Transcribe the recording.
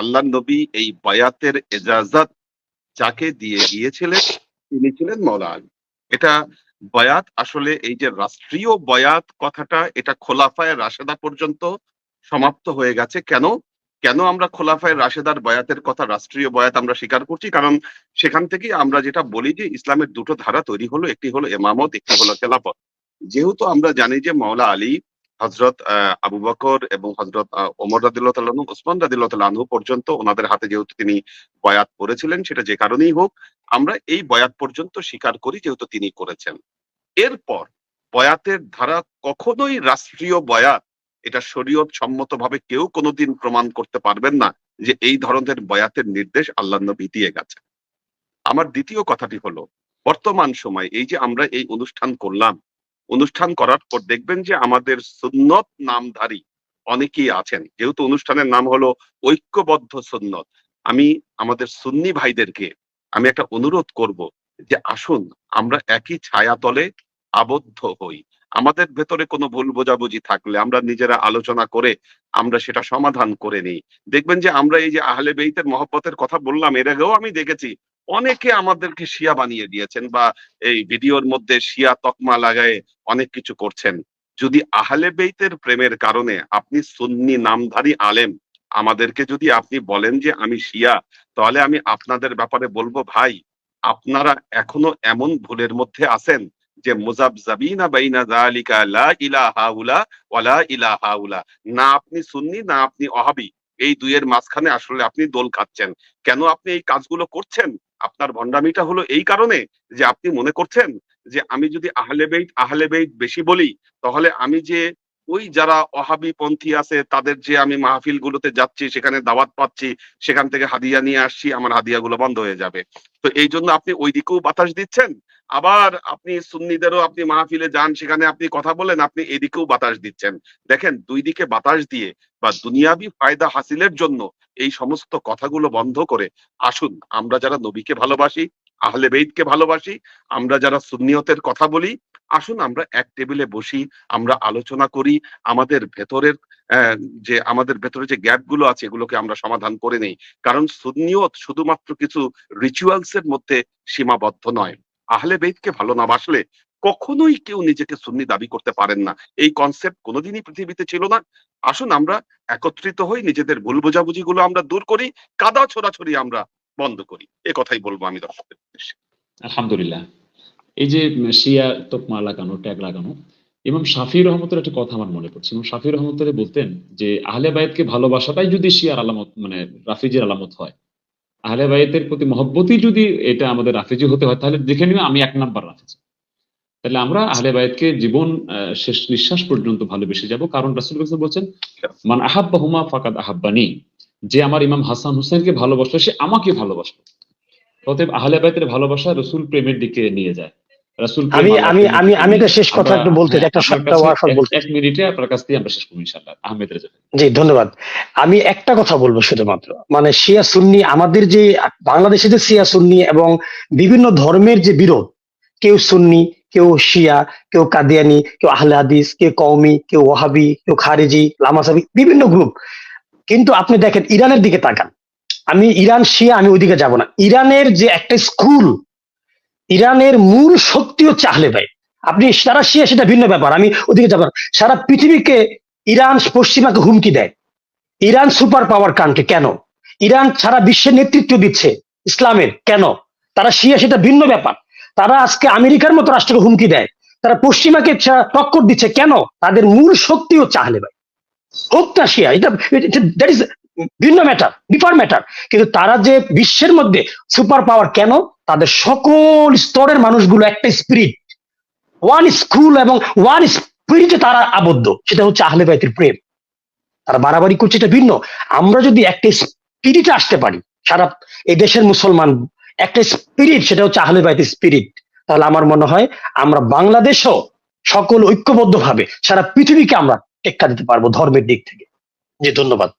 আল্লাহ নবী এই বায়াতের এজাজত যাকে দিয়ে গিয়েছিলেন, তিনি ছিলেন মৌলা আলী। এটা বয়াত আসলে এই যে রাষ্ট্রীয় বয়াত কথাটা, এটা খোলাফায় রাশেদা পর্যন্ত সমাপ্ত হয়ে গেছে। কেন? কেন আমরা খোলাফায় রাশেদার বয়াতের কথা, রাষ্ট্রীয় বয়াত আমরা স্বীকার করছি? কারণ সেখান থেকে আমরা যেটা বলি যে ইসলামের দুটো ধারা তৈরি হলো, একটি হলো এমামত, একটি হলো খেলাফত। যেহেতু আমরা জানি যে মাওলা আলী হজরত আবু বকর এবং হজরত ওমর রাদিল্লাহ ওসমান রাদিল্লাহ তাল্লাহ পর্যন্ত ওনাদের হাতে যেহেতু তিনি বয়াত করেছিলেন, সেটা যে কারণেই হোক, আমরা এই বয়াত পর্যন্ত স্বীকার করি যেহেতু তিনি করেছেন। এরপর বয়াতের ধারা কখনোই রাষ্ট্রীয় বয়াত, এটা শরীয়ত সম্মতভাবে কেউ কোনোদিন প্রমাণ করতে পারবেন না যে এই ধরনের বয়াতের নির্দেশ আল্লাহ নবী দিয়ে গেছে আমার দ্বিতীয় কথাটি হলো, বর্তমান সময় এই যে আমরা এই অনুষ্ঠান করলাম অনুষ্ঠান করার পর দেখবেন যে আমাদের সুন্নত নামধারী অনেকেই আছেন। যেহেতু অনুষ্ঠানের নাম হলো ঐক্যবদ্ধ সুন্নত, আমি আমাদের সুন্নি ভাইদেরকে আমি একটা অনুরোধ করব যে আসুন, আমরা একই ছায়াতলে আবদ্ধ হই। আমাদের ভেতরে কোনো ভুল বোঝাবুঝি থাকলে আমরা নিজেরা আলোচনা করে আমরা সেটা সমাধান করে নিই। দেখবেন যে আমরা এই যে আহলে বেইতের মহব্বতের কথা বললাম, এর আগেও আমি দেখেছি অনেকে আমাদেরকে শিয়া বানিয়ে দিয়েছেন বা এই ভিডিওর মধ্যে শিয়া তকমা লাগায় অনেক কিছু করছেন। যদি আহলে বেইতের প্রেমের কারণে আপনি সুন্নি নামধারী আলেম, আমাদেরকে যদি আপনি বলেন যে আমি শিয়া, তাহলে আমি আপনাদের ব্যাপারে বলব, ভাই, আপনারা এখনও এমন ভুলের মধ্যে আছেন যে মুজাবজাবিনা বাইনা যালিকা লা ইলাহা উলা ওয়ালা ইলাহা উলা। না আপনি সুন্নি, না আপনি ওহাবি এই দুইয়ের মাঝখানে আসলে আপনি দোল খাচ্ছেন। কেন আপনি এই কাজগুলো করছেন? আপনার ভণ্ডামিটা হলো এই কারণে যে আপনি মনে করছেন যে আমি যদি আহলে বেইত আহলে বেইত বেশি বলি, তাহলে আমি যে ওই যারা অহাবি পন্থী আছে, তাদের যে আমি মাহফিল গুলোতে যাচ্ছি, সেখানে দাওয়াত পাচ্ছি, সেখান থেকে হাদিয়া নিয়ে আসছি, আমার হাদিয়া গুলো বন্ধ হয়ে যাবে। তো এই জন্য আপনি ওই দিকেও বাতাস দিচ্ছেন। আবার আপনি সুন্নিদেরও আপনি মাহফিলে যান, সেখানে আপনি কথা বলেন, আপনি এদিকেও বাতাস দিচ্ছেন। দেখেন, দুই দিকে বাতাস দিয়ে বা দুনিয়াবি ফায়দা হাসিলের জন্য এই সমস্ত কথাগুলো বন্ধ করে আসুন, আমরা যারা নবীকে ভালোবাসি, আহলে বেইতকে ভালোবাসি, আমরা যারা সুন্নিয়তের কথা বলি, আসুন আমরা এক টেবিলে বসি, আমরা আলোচনা করি, আমাদের ভেতরের যে আমাদের ভেতরে যে গ্যাপগুলো আছে এগুলোকে আমরা সমাধান করে নেই। কারণ সুন্নিয়ত শুধুমাত্র কিছু রিচুয়ালস এর মধ্যে সীমাবদ্ধ নয়। আহলে বেইতকে ভালো না বাসলে কখনোই কেউ নিজেকে সুন্নি দাবি করতে পারেন না। এই কনসেপ্ট কোনোদিনই পৃথিবীতে ছিল না। আসুন আমরা একত্রিত হই, নিজেদের ভুল বোঝাবুঝি গুলো আমরা দূর করি, কাদা ছোড়াছড়ি আমরা বন্ধ করি। এ কথাই বলব আমি দর্শকদের উদ্দেশ্যে। আলহামদুলিল্লাহ। এই যে শিয়া তোকমা লাগানো, ট্যাগ লাগানো এবং শাফি রহমতের একটা কথা আমার মনে পড়ছে। এবং শাফি রহমতের বলতেন যে, আহলে বাইতকে ভালোবাসাটাই যদি শিয়ার আলামত মানে রাফিজের আলামত হয়, আহলে বাইতের প্রতি মহব্বতই যদি এটা আমাদের রাফিজি হতে হয়, তাহলে দেখে নিবে আমি এক নাম্বার রাফিজি। তাহলে আমরা আহলে বাইতকে জীবন শেষ নিঃশ্বাস পর্যন্ত ভালোবেসে যাব। কারণ রাসুল বলছেন মান আহাব্বা হুমা ফাকাদ আহাব্বানি। যে আমার ইমাম হাসান হুসেনকে ভালোবাসলো সে আমাকে ভালোবাসলো অতএব আহলে বাইতের ভালোবাসা রসুল প্রেমের দিকে নিয়ে যায়। রাসূল আমি আমি আমি আমি একটা শেষ কথা একটু বলতে একটা ওয়াফাত বলতে এক মিনিটে আপনার কাছ থেকে আমরা শেষ করব ইনশাআল্লাহ। আহমেদ রেজা জি ধন্যবাদ। আমি একটা কথা বলব শুধুমাত্র। মানে শিয়া সুন্নি আমাদের যে বাংলাদেশে যে শিয়া সুন্নি এবং বিভিন্ন ধর্মের যে বিরোধ কেউ সুন্নি কেউ শিয়া, কেউ কাদিয়ানি, কেউ আহলে হাদিস, কেউ কওমি, কেউ ওহাবি কেউ খারেজি লামাসাবি বিভিন্ন গ্রুপ কিন্তু আপনি দেখেন ইরানের দিকে তাকান। আমি ইরান শিয়া, আমি ওইদিকে যাব না। ইরানের যে একটা স্কুল ইরানের মূল শক্তি হচ্ছে আহলে ভাই আপনি সারা শিয়া সেটা ভিন্ন ব্যাপার, আমি ওদিকে যাব না। সারা পৃথিবীকে ইরান পশ্চিমাকে হুমকি দেয়। ইরান সুপার পাওয়ার কান্ট্রি কেন? ইরান সারা বিশ্বের নেতৃত্ব দিচ্ছে ইসলামের, কেন? তারা শিয়া সেটা ভিন্ন ব্যাপার। তারা আজকে আমেরিকার মতো রাষ্ট্রকে হুমকি দেয়। তারা পশ্চিমাকে টক্কর দিচ্ছে। কেন? তাদের মূল শক্তি হচ্ছে আহলে ভাই। হোক না শিয়া এটা দ্যাট ইজ ভিন্ন ম্যাটার ডিফার ম্যাটার কিন্তু তারা যে বিশ্বের মধ্যে সুপার পাওয়ার কেন? তাদের সকল স্তরের মানুষগুলো একটা স্পিরিট ওয়ান স্কুল এবং ওয়ান স্পিরিটে তারা আবদ্ধ। সেটা হচ্ছে আহলে বাইতের প্রেম। তারা বাড়াবাড়ি করছে, এটা ভিন্ন। আমরা যদি একটা স্পিরিটে আসতে পারি, সারা এই দেশের মুসলমান একটা স্পিরিট সেটা হচ্ছে আহলে বাইতের স্পিরিট তাহলে আমার মনে হয় আমরা বাংলাদেশও সকল ঐক্যবদ্ধ ভাবে সারা পৃথিবীকে আমরা টেক্কা দিতে পারব ধর্মের দিক থেকে। জি, ধন্যবাদ।